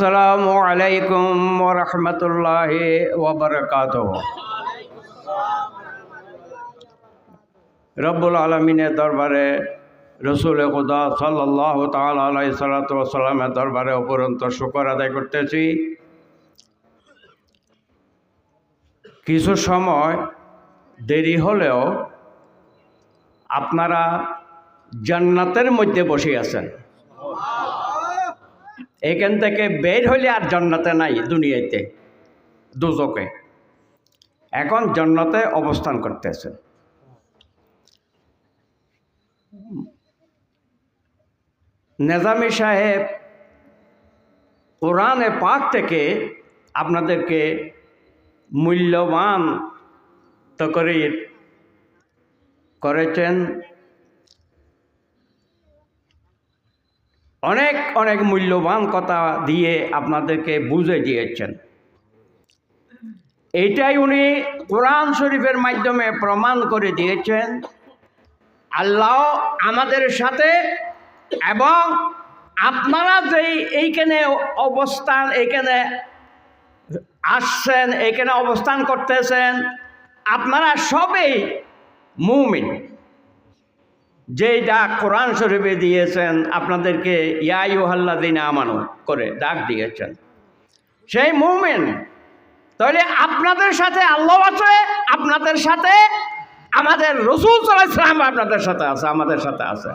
আসসালামু আলাইকুম ওরহমতুল্লাহ ওবরকাত রব্বুল আলমিনের দরবারে রসুল খুদা সাল্লাহ তালাই সাল্লাতামের দরবারে অপরন্ত শুকর আদায় করতেছি। কিছু সময় দেরি হলেও আপনারা জান্নাতের মধ্যে বসে আছেন। এখান থেকে বের হইলে আর জন্নতে নাই দুনিয়াতে, দুজকে। এখন জন্নতে অবস্থান করতেছে। নেজামি সাহেব কোরআনে পাক থেকে আপনাদেরকে মূল্যবান তকরির করেছেন। অনেক অনেক মূল্যবান কথা দিয়ে আপনাদেরকে বুঝে দিয়েছেন। এটাই উনি কোরআন শরীফের মাধ্যমে প্রমাণ করে দিয়েছেন, আল্লাহ আমাদের সাথে এবং আপনারা যেই এইখানে অবস্থান, এইখানে আসছেন, এইখানে অবস্থান করতেছেন, আপনারা সবেই মুমিন। যেই ডাক কোরআন শরীফে দিয়েছেন, আপনাদেরকে ইয়াইহাল্লা দিন আমানো করে ডাক দিয়েছেন। সেই মুমেন, তাহলে আপনাদের সাথে আল্লাহ আছে, আপনাদের সাথে আমাদের রসুল সালাম আপনাদের সাথে আছে, আমাদের সাথে আছে।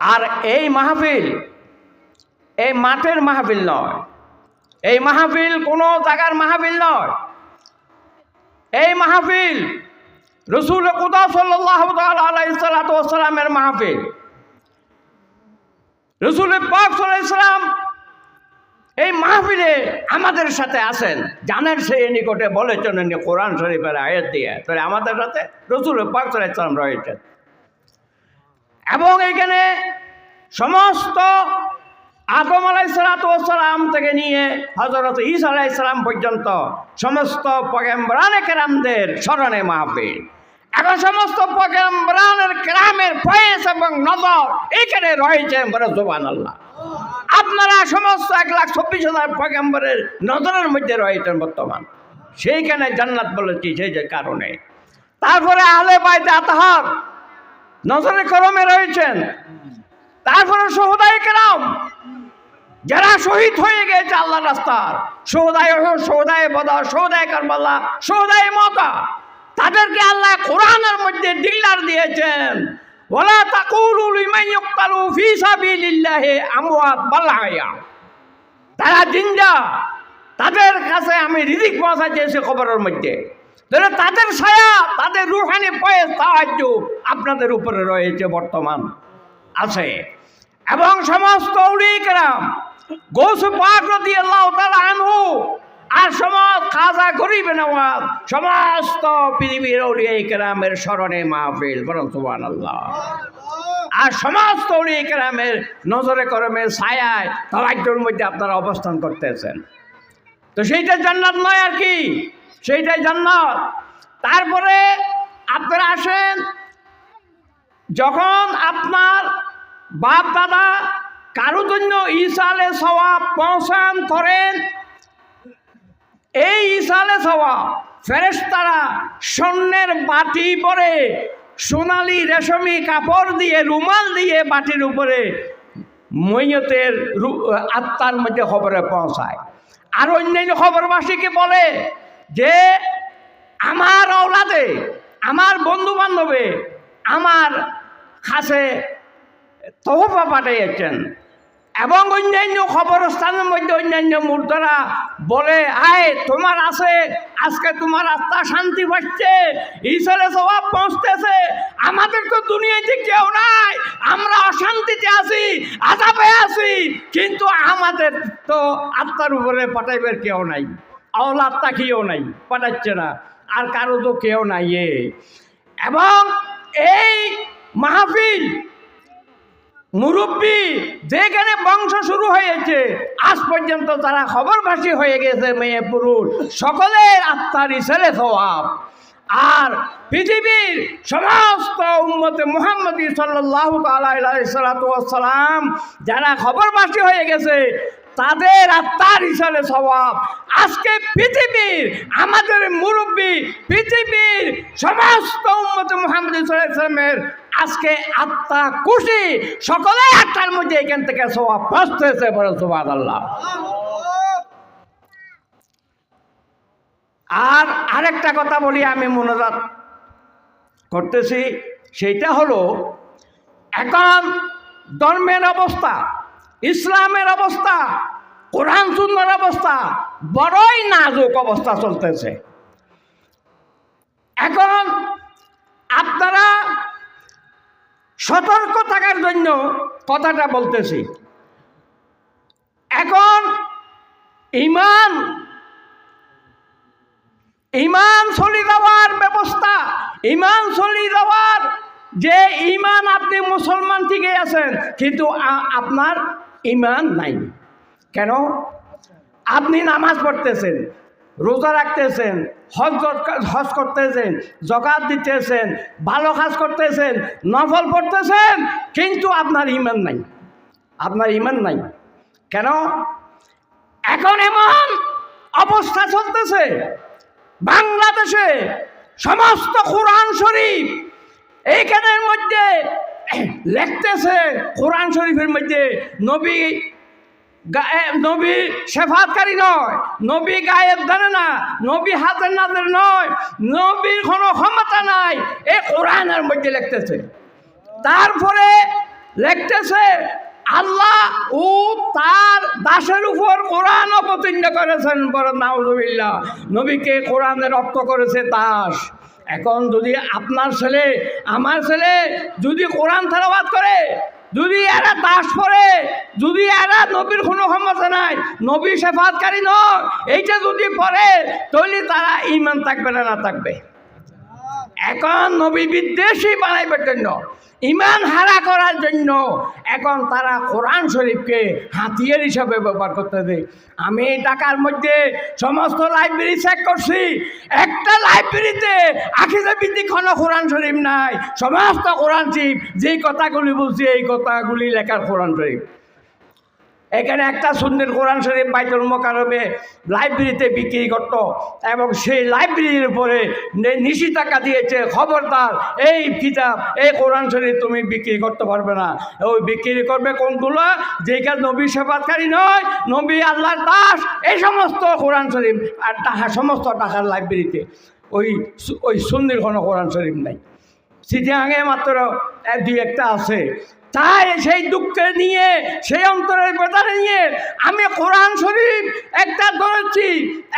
আর এই মাহফিল, এই মাঠের মাহফিল নয়। এই মাহফিল কোনো জায়গার মাহফিল নয়। এই মাহফিল রসুল কুদা সাল্লামের মাহফিল। রসুল পাক সাল্লাম এই মাহফিলে আমাদের সাথে আছেন। জানেন সেই নিকটে বলেছেন কোরআন শরীফের আয়াত দিয়ে। তাহলে আমাদের সাথে রসুল পাক সাল্লাম রয়েছেন। এবং এখানে সমস্ত আদম আলাইসালাম থেকে নিয়ে হজরত ঈসা আলাইসালাম পর্যন্ত সমস্ত পগেম্বরানে কেরামদের স্মরণে মাহফিল। এখন সমস্ত পগেম্বরানের কেরামের ফয়েস এবং নজর এখানে রয়েছেন বলে জোবান আল্লাহ আপনারা সমস্ত এক লাখ চব্বিশ হাজার পগেম্বরের নজরের মধ্যে রয়েছেন বর্তমান। সেইখানে জান্নাত বলেছি সেই যে কারণে। তারপরে আলে বাইতে আতহার নজরে করমে রয়েছেন। তারপরে সহুদাই কেরাম যারা শহীদ হয়ে গেছে আল্লাহ রাস্তার সৌদায় সৌদায় বদা সৌদায় কারবাল্লা সৌদায় মতা তাদেরকে আল্লাহ কোরআনের মধ্যে ডিলার দিয়েছেন। ওলা তাকুলু লিমান ইউক্তালু ফি সাবিলিল্লাহি আমওয়াত বাল্লায়া তারা জিন্দা, তাদের কাছে আমি রিজিক পৌঁছা চেয়েছি খবরের মধ্যে। তাহলে তাদের ছায়া, তাদের রুহানি পয়েস সাহায্য আপনাদের উপরে রয়েছে বর্তমান। আছে। এবং সমস্ত উলিকেরাম গৌস পাক আর সমস্ত খাজা গরিব নওয়াজ সমস্ত পৃথিবীর উলিয়া কেরামের স্মরণে মাহফিল, বরং সুবান আল্লাহ আর সমস্ত উলিয়া কেরামের নজরে করমের ছায়ায় তালাজ্যর মধ্যে আপনারা অবস্থান করতেছেন। তো সেইটা জান্নাত নয় আর কি, সেইটাই জান্নাত। তারপরে আপনারা আসেন, যখন আপনার বাপ দাদা কারোর জন্য ইসালে সওয়াব পৌঁছান করেন। এই ইসালে সওয়াব ফেরেশতারা স্বর্ণের বাটি পরে সোনালি রেশমি কাপড় দিয়ে, রুমাল দিয়ে বাটির উপরে মৈয়তের আত্মার মধ্যে খবরে পৌঁছায়। আর অন্যান্য খবরবাসীকে বলে যে, আমার ওলাদে আমার বন্ধু বান্ধবে আমার কাছে তহফা পাঠিয়েছেন এবং অন্যান্য খবরস্থানের মধ্যে অন্যান্য মূর্তরা বলে, আয়, তোমার আছে, আজকে তোমার আত্মা শান্তি পাচ্ছে, ঈশ্বরের স্বভাব পৌঁছতেছে আমাদের তো দুনিয়াতে কেউ নাই, আমরা অশান্তিতে আছি, আজাবে আছি, কিন্তু আমাদের তো আত্মার উপরে পাঠাইবার কেউ নাই আওল আত্মা কেউ নাই, পাঠাচ্ছে না, আর কারও তো কেউ নাই এবং এই মাহফিল মুরব্বী, যেখানে বংশ শুরু হয়েছে, আজ পর্যন্ত তারা খবরবাসী হয়ে গেছে, মেয়ে পুরুষ। সকলের আত্মার ছেলে স্বভাব আর পৃথিবীর সমস্ত উম্মতে মুহাম্মদী সাল্লাহ সাল্লাম যারা খবরবাসী হয়ে গেছে, তাদের আত্মার হিসাবে স্বভাব আজকে পৃথিবীর, আমাদের মুরব্বী, পৃথিবীর সমস্ত উম্মত মুহাম্মদ সাল্লামের আজকে আত্মা খুশি সকলে আত্মার মধ্যে এখান থেকে স্বভাব প্রস্ত হয়েছে বড় সোবাদ আল্লাহ আর আরেকটা কথা বলি আমি মনোজাত করতেছি, সেইটা হলো, এখন ধর্মের অবস্থা, ইসলামের অবস্থা, কোরআন সুন্দর অবস্থা, বড়ই নাজুক অবস্থা চলতেছে। এখন আপনারা সতর্ক থাকার জন্য কথাটা বলতেছি। এখন ইমান ইমান চলি যাওয়ার ব্যবস্থা, ইমান চলি যাওয়ার যে ইমান আপনি মুসলমান থেকে আছেন, কিন্তু আপনার ইমান নাই। কেন? আপনি নামাজ পড়তেছেন। রোজা রাখতেছেন, হজ হজ করতেছেন, জকাত দিতেছেন, ভালো কাজ করতেছেন, নফল পড়তেছেন, কিন্তু আপনার ইমান নাই। আপনার ইমান নাই। কেন? এখন এমন অবস্থা চলতেছে, বাংলাদেশে সমস্ত কোরআন শরীফ এইখানের মধ্যে লিখতেছে, কোরআন শরীফের মধ্যে নবী নবী শেফাতকারী নয়, নবী গায়েব জানে না, নবী হাতের নাজের নয়, নবীর কোনো ক্ষমতা নাই এই কোরআনের মধ্যে লিখতেছে। তারপরে লিখতেছে, আল্লাহ ও তার দাসের উপর কোরআন অবতীর্ণ করেছেন বড় নাউজুবিল্লাহ, নবীকে কোরআনের অর্থ করেছে দাস। এখন যদি আপনার ছেলে, আমার ছেলে যদি কোরআন থালাবাদ করে যদি এরা দাস পড়ে যদি এরা নবীর কোনো ক্ষমতা নাই, নবী সেফাতকারী নয়, এইটা যদি পড়ে তাহলে তারা ইমান থাকবে না না থাকবে। এখন নবী বিদ্বেষী বানাইবার জন্য ইমান হারা করার জন্য এখন তারা কোরআন শরীফকে হাতিয়ার হিসাবে ব্যবহার করতে দেয় আমি ঢাকার মধ্যে সমস্ত লাইব্রেরি চেক করছি। একটা লাইব্রেরিতে আখিদা ভিত্তিক কোনো কোরআন শরীফ নাই। সমস্ত কোরআন শরীফ, যেই কথাগুলি বলছি, এই কথাগুলি লেখার কোরআন শরীফ। এখানে একটা সুন্দর কোরআন শরীফ বাইতুল মোকারমে লাইব্রেরিতে বিক্রি করত এবং সেই লাইব্রেরির উপরে নিষেধাজ্ঞা দিয়েছে খবরদার, এই কিতাব, এই কোরআন শরীফ তুমি বিক্রি করতে পারবে না। ওই বিক্রি করবে কোনগুলো? যেখানে নবী সেবাদকারী নয়, নবী আল্লাহর দাস, এই সমস্ত কোরআন শরীফ আর টাকা সমস্ত টাকার লাইব্রেরিতে। ওই ওই সুন্দর কোনো কোরআন শরীফ নাই। সিটিয়াঙে মাত্র দুই একটা আছে। তাই সেই দুঃখে নিয়ে সেই অন্তরের বেতারে নিয়ে আমি কোরআন শরীফ একটা ধরেছি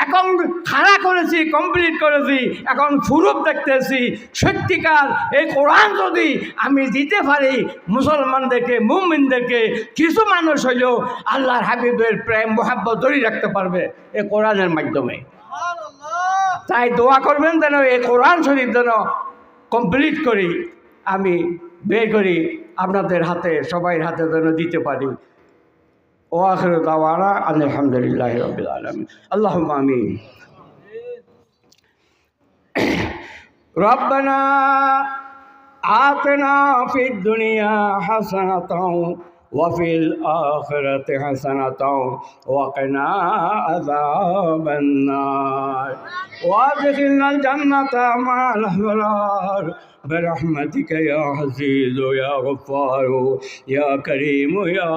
এখন খাড়া করেছি কমপ্লিট করেছি এখন ফুরুপ দেখতেছি। সত্যিকার এই কোরআন যদি আমি দিতে পারি মুসলমানদেরকে মুমিনদেরকে কিছু মানুষ হইলেও আল্লাহর হাবিবের প্রেম মোহাব্বত ধরে রাখতে পারবে এই কোরআনের মাধ্যমে। তাই দোয়া করবেন যেন এই কোরআন শরীফ যেন কমপ্লিট করি আমি বের করি আপনাদের হাতে সবাই হাতে যেন দিতে পারি ও আখর দাওয়ানা আলহামদুলিল্লাহ রবিল আলম আল্লাহ আমিন ربنا آتنا في الدنيا حسنة وفي الآخرة حسنة وقنا عذاب النار وادخلنا الجنة مع الأبرار برحمتك يا عزيز يا غفار يا كريم يا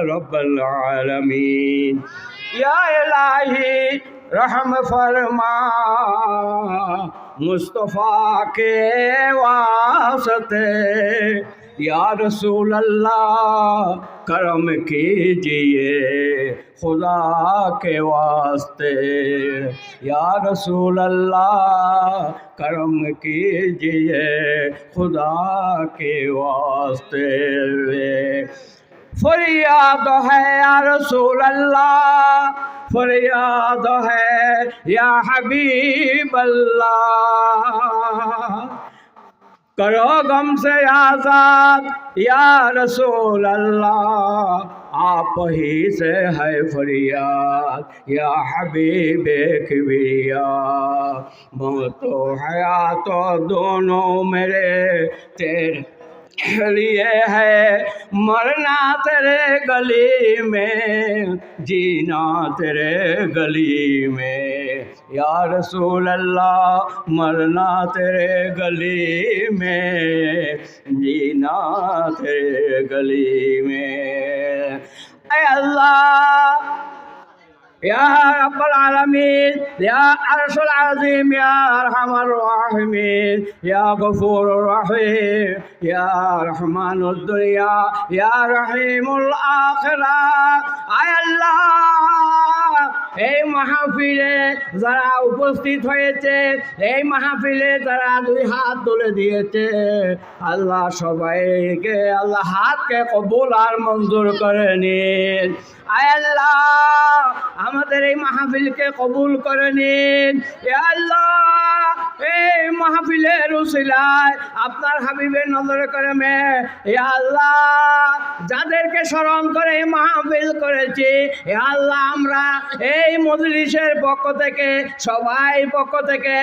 رب العالمين. يا إلهي رحم فرما مصطفى کے واسطے يا رسول الله كرم کیجئے खुदा के वास्ते। या रसूल अल्लाह करम कीजिए खुदा के वास्ते। वे फरियाद है या रसूल अल्लाह फरियाद है या हबीब अल्लाह करो गम से आज़ाद, या रसूल अल्लाह آپ ہی سے ہے فریاد، یا حبیب کبریا۔ موت و حیات دونوں میرے تیرے لیے ہے۔ مرنا تیرے گلی میں، جینا تیرے گلی میں۔ یا رسول اللہ، مرنا تیرے گلی میں، جینا تیرے گلی میں۔ يا الله. يا رب العالمين يا عرش العظيم يا أرحم الراحمين يا غفور الرحيم يا رحمن الدنيا يا رحيم الآخرة. يا الله. এই মাহফিলে যারা উপস্থিত হয়েছে, এই মাহফিলে যারা দুই হাত তুলে দিয়েছে, আল্লাহ সবাইকে, আল্লাহ হাতকে কবুল আর মঞ্জুর করে নিন। আল্লাহ, আমাদের এই মাহফিলকে কবুল করে নিন। আল্লাহ এই মাহফিলের উসিলায় আপনার হাবিবের নজরে করে মে আল্লাহ, যাদেরকে স্মরণ করে এই মাহফিল করেছি আল্লাহ আমরা এই মজলিসের পক্ষ থেকে, সবাই পক্ষ থেকে,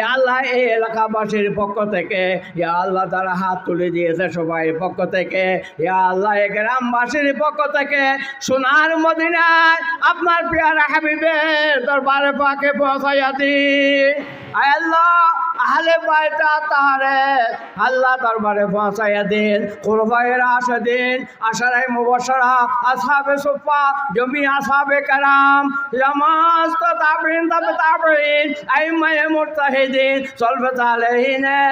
এ আল্লাহ এই এলাকাবাসীর পক্ষ থেকে, এ আল্লাহ তারা হাত তুলে দিয়েছে সবাই পক্ষ থেকে, এ আল্লাহ এ গ্রামবাসীর পক্ষ থেকে, সোনার মদিনায় আপনার পেয়ারা হাবিবের দরবারে পাকে পৌঁছাইয়া আয় আল্লাহ। আহলে বাইটা তাহারে আল্লাহ দরবারে পৌঁছাইয়া দিন কোরবাইয়ের আসে দিন আশারাই মুবশরা আসাবে সুফা, জমি আসাবে কারাম সমস্ত তাবিন তবে তাবিন আইমায়ে মুরতাহিদিন সলবে তালেহিনে,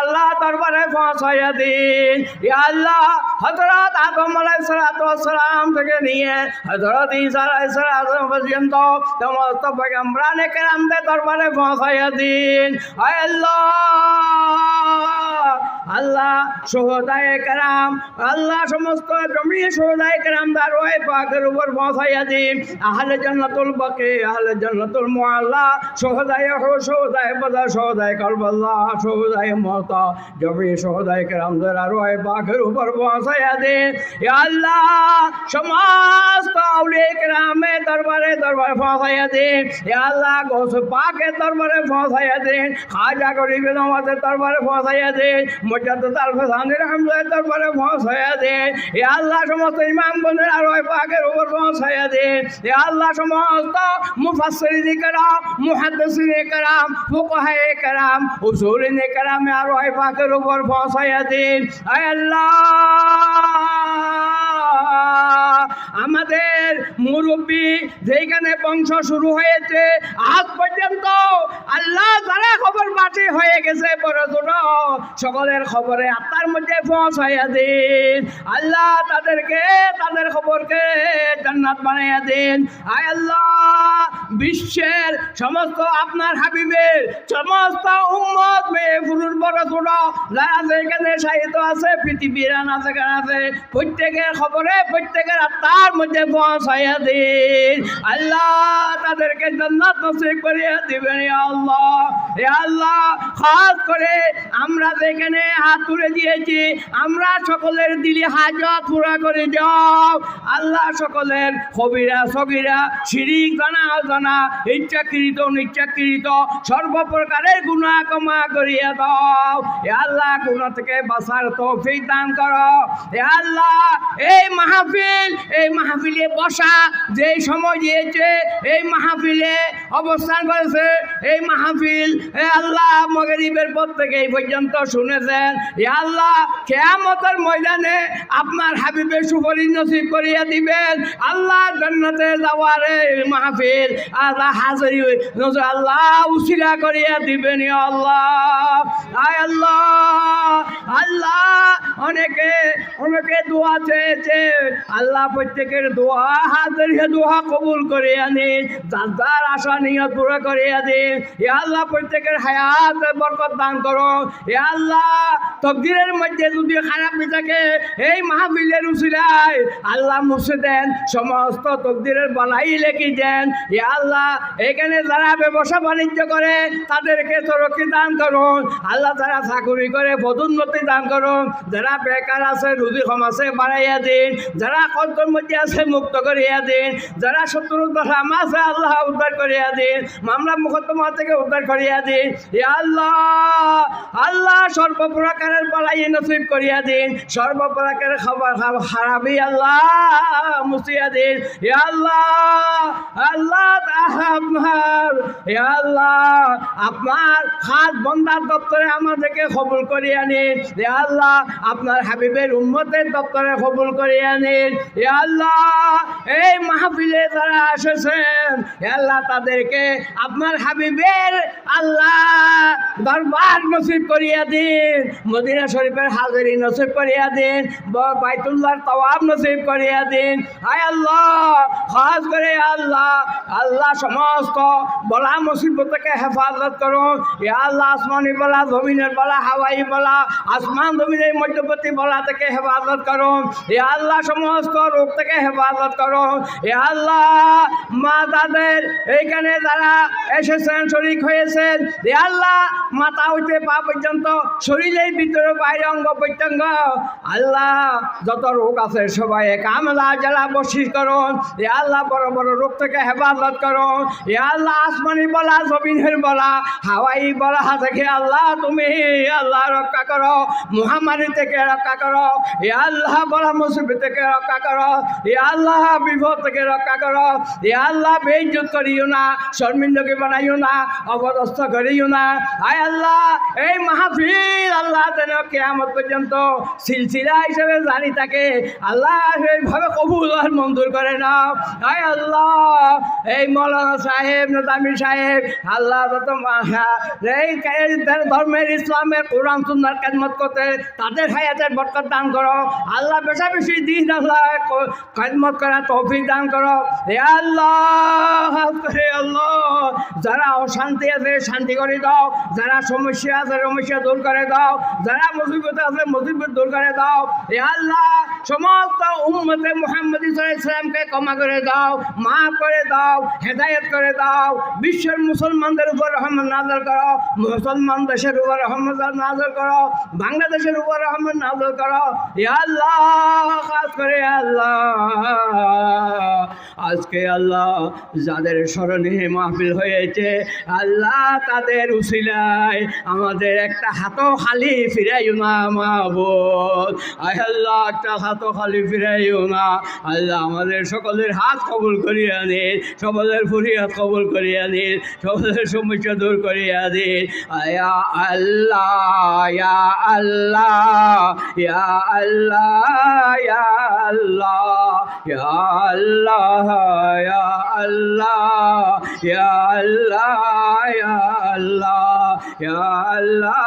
আল্লাহ দরবারে পৌঁছাইয়া দিন। ইয়া আল্লাহ, হযরত আদম আলাইহিস সালাতু সালাম থেকে নিয়ে হযরত ঈসা আলাইহিস সালাম পর্যন্ত সমস্ত পয়গম্বরানে কেরামদের দরবারে পৌঁছাইয়া দিন। আয় আল্লাহ আল্লাহ সোহদায় কেরাম আল্লাহ সমস্ত জমি সোহদায় কেরাম দার ওই পাকের উপর পৌঁছাইয়া দিন। আহলে জান্নাতুল বাকি, আহলে জান্নাতুল মুআল্লা, সোহদায় হো, সোহদায় সোহদায় কলবাল্লাহ সোহদায় মতা জমি সোহদায় কেরাম দার আর ওই পাকের উপর পৌঁছাইয়া দিন। আল্লাহ, সমস্ত আউলিয়া কেরামে দরবারে দরবারে পৌঁছাইয়া দিন। আল্লাহ গোস পাকের দরবারে পৌঁছাইয়া দিন। খাজা গরিবের আমাদের দরবারে পৌঁছাইয়া দিন। ওইটা তো তার প্রধানের হামলায় তারপরে বস হয়ে দে এ আল্লাহ সমস্ত ইমাম বোনের আর ওই পাকের উপর বস হয়ে দে এ আল্লাহ সমস্ত মুফাসরিনে কারাম, মুহাদ্দিসিনে কারাম ফুকাহে কারাম, উসুলিনে কারামে আর ওই পাকের উপর বস হয়ে দে আয় আল্লাহ! আমাদের মুরব্বী যেখানে বংশ শুরু হয়েছে, আজ পর্যন্ত আল্লাহ যারা খবর বাটি হয়ে গেছে বড় ছোট, সকলের খবরে আত্মার মধ্যে পৌঁছাইয়া দিন। আল্লাহ তাদেরকে, তাদের খবরকে জান্নাত বানাইয়া দিন। আয় আল্লাহ, বিশ্বের সমস্ত আপনার হাবিবের সমস্ত উম্মত মেয়ে, পুরুষ, বড় ছোট, যারা যেখানে সাহিত্য আছে, পৃথিবীর আছে প্রত্যেকের খবরে প্রত্যেকের আত্মার মধ্যে দিন। আল্লাহ তাদেরকে নসিব করিয়া দিবেন আল্লাহ। এ আল্লাহ, খাস করে আমরা যেখানে হাত তুলে দিয়েছি, আমরা সকলের দিলি হাজত পুরা করে যাও আল্লাহ সকলের কবিরা, সগিরা, শিরিক, জানা, অজানা, ইচ্ছাকৃত অনিচ্ছাকৃত সর্বপ্রকারের গুণা কমা করিয়া দাও। এ আল্লাহ গুণ থেকে বাঁচার তৌফিক দান করো। এ আল্লাহ, এই মাহফিল, এই মাহফিলে বসা যে সময় দিয়েছে, এই মাহফিলে অবস্থান করেছে। এই মাহফিল আল্লাহ মগরিবের পর থেকে এই পর্যন্ত শুনেছেন। আল্লাহ কেয়ামতের ময়দানে আপনার হাবিবের সুপারিশ নসিব করিয়া দিবেন। আল্লাহ জান্নাতে যাওয়ার এই মাহফিল আল্লাহ হাজারি আল্লাহ উসিলা করিয়া দিবেন আল্লাহ। আয় আল্লাহ আল্লাহ, অনেকে অনেকে দোয়া চেয়েছে আল্লাহ প্রত্যেকের দোয়া হাজারিয়া দোয়া কবুল করে আনি, যার যার আশা নিয়ত পুরো করে আনি। এ আল্লাহ প্রত্যেকের হায়াত বরকত দান করো। এ আল্লাহ তকদিরের মধ্যে যদি খারাপ থাকে, এই মাহফিলের উচিলায় আল্লাহ মুছে দেন, সমস্ত তকদিরের বালাই লেখি দেন। ইয়া আল্লাহ এখানে যারা ব্যবসা বাণিজ্য করে, তাদেরকে তরক্কি দান করুন আল্লাহ যারা চাকরি করে, পদোন্নতি দান করুন যারা বেকার আছে রুজি আছে বাড়াইয়া দিন। যারা কষ্টর মধ্যে আছে, মুক্ত করিয়া দিন। যারা শত্রুর দশা আছে আল্লাহ উদ্ধার করিয়া দিন। মামলা মুকদ্দমা থেকে উদ্ধার করিয়া দিন। ইয়া আল্লাহ আল্লাহ সর্বপ্রকারের বালাই নসিব করিয়া দিন। সর্বপ্রকারের খাবার হারাবি আল্লাহ মুসিয়া দিন। ইয়া আল্লাহ আল্লাহ আপনার। ইয়া আল্লাহ, আপনার হাত বন্দার দপ্তরে আমাদেরকে কবুল করিয়া নিন। ইয়া আল্লাহ, আপনার হাবিবের উম্মতের দপ্তরে কবুল করিয়া নিন ইয়া আল্লাহ, এই মাহফিলে যারা এসেছেন ইয়া আল্লাহ তাদেরকে আপনার হাবিবের আল্লাহ দরবার নসিব করিয়া দিন, মদিনা শরীফের হাজারি নসিব করিয়া দিন বাইতুল্লাহর তওয়াব নসিব করিয়া দিন। আয় আল্লাহ, খাস করে আল্লাহ আল্লাহ সমস্ত বলা মুসিবত থেকে হেফাজত করুন। ইয়া আল্লাহ আসমানি বলা, জমিনের বলা, হাওয়াই বলা, আসমান জমিনের মধ্যবর্তী বলা থেকে হেফাজত করুন। এ আল্লাহ সমস্ত রোগ থেকে হেফাজত করুন এ আল্লাহ, মা তাদের এইখানে যারা এসেছেন, শরিক হয়েছেন এ আল্লাহ, মাথা হইতে পা পর্যন্ত, শরীরের ভিতরে বাইরে অঙ্গ প্রত্যঙ্গ। আল্লাহ, যত রোগ আছে সবাই কামলা বসিস করুন এ আল্লাহ, বড় বড় রোগ থেকে হেফাজত করুন এ আল্লাহ, আসমানি বলা, জমিনের বলা, হাওয়াই বলা থেকে আল্লাহ, তুমি আল্লাহ রক্ষা করো। মহামারী থেকে রক্ষা করো। এ আল্লাহ, বলা মুসিবত থেকে রক্ষা করো। এ আল্লাহ, বিপদ থেকে রক্ষা করো। এ আল্লাহ, বেইজ্জত করিও না, শর্মিন্দকে বানাইও না অবদস্থ করিও না। আয় আল্লাহ, এই মাহফিল আল্লাহ যেন কেয়ামত পর্যন্ত সিলসিলা হিসেবে জানি থাকে। আল্লাহ এইভাবে কবুল মঞ্জুর করে না। আয় আল্লাহ, এই মৌলানা সাহেব নদামি সাহেব, আল্লাহ যত ধর্মের, ইসলামের, কোরআন সুন্দর খেদমত করতে তাদের হায়াতের বরকত দান করো। আল্লাহ বেশা বেশি দিন আল্লাহ খেদমত তৌফিক দান করো। হে আল্লাহ হে আল্লাহ, যারা অশান্তি আছে, শান্তি করে দাও। যারা সমস্যা আছে, সমস্যা দূর করে দাও। যারা মুসিবত আছে, মুসিবত দূর করে দাও। হে আল্লাহ, সমস্ত উম্মতে মুহাম্মদ ইসলামকে ক্ষমা করে দাও, মাফ করে দাও, হেদায়ত করে দাও। বিশ্বের মুসলমানদের উপর রহমত নাজল করো। মুসলমান দেশের উপর রহমত নাজল করো। বাংলাদেশের উপর রহমত নাজল করো। আল্লাহ করে আল্লাহ। আজকে আল্লাহ যাদের স্মরণে মাহফিল হয়েছে, আল্লাহ তাদের উসিলায় আমাদের একটা হাতও খালি ফিরাইও না মাহবুদ আল্লাহ, একটা হাতও খালি ফিরাইও না। আল্লাহ আমাদের সকলের হাত কবুল করিয়া নিন, সকলের ফুরিয়াত কবুল করিয়া নিন, সকলের সমস্যা দূর করিয়া দিন আয়া আল্লাহ, ইয়া আল্লাহ ইয়া আল্লাহ ইয়া আল্লাহ ইয়া আল্লাহ। ইয়া আল্লাহ ইয়া আল্লাহ ইয়া আল্লাহ ইয়া আল্লাহ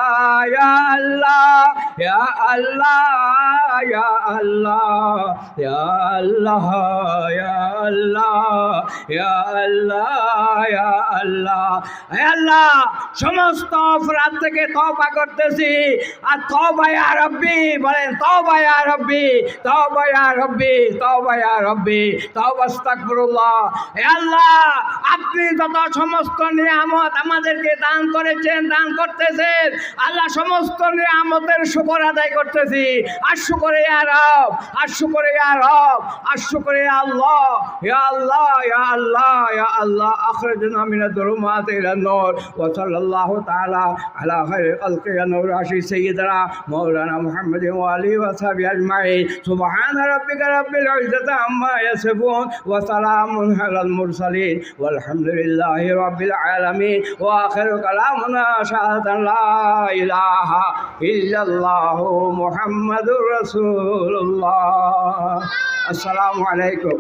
ইয়া আল্লাহ Ya Allah, Ya Allah, Ya Allah, Ya Allah, Ya Allah, Ya Allah, Ya Allah, সমস্ত অপরাধ থেকে তবা করতেছি। আর তবায় রব্বি বলেন তবায় রব্বি তবায় রব্বি তবায় রব্বি তবস্তাকরুল্লাহ আল্লাহ আপনি যত সমস্ত নিয়ামত আমাদেরকে দান করেছেন দান করতেছেন আল্লাহ সমস্ত নিয়ামতের শুকর আদায় করতেছি। আর শুকরে আরব আর শুকরে আরব আর শুকরে আল্লাহ, ইয়া আল্লাহ ইয়া আল্লাহ ইয়া আল্লাহ। আখরজনা মিনা দুরুমাত ইলা নূর। ওয়া সাল্লাল্লাহু তাআলা আলা খালকি ইয়া নূর। আশি মাওলানা মুহাম্মদ ওয়া আলি ওয়া আজমাইন। সুবহান রাব্বিকা রাব্বিল ইজ্জাতি আম্মা ইয়াসিফুন। ওয়া সালামুন আলাল মুরসালিন। ওয়ালহামদুলিল্লাহি রাব্বিল আলামিন। ওয়া আখিরু কালামুনা লা ইলাহা ইল্লাল্লাহ। মোহাম্মদুর রসুল্লাহ আসসালামু আলাইকুম।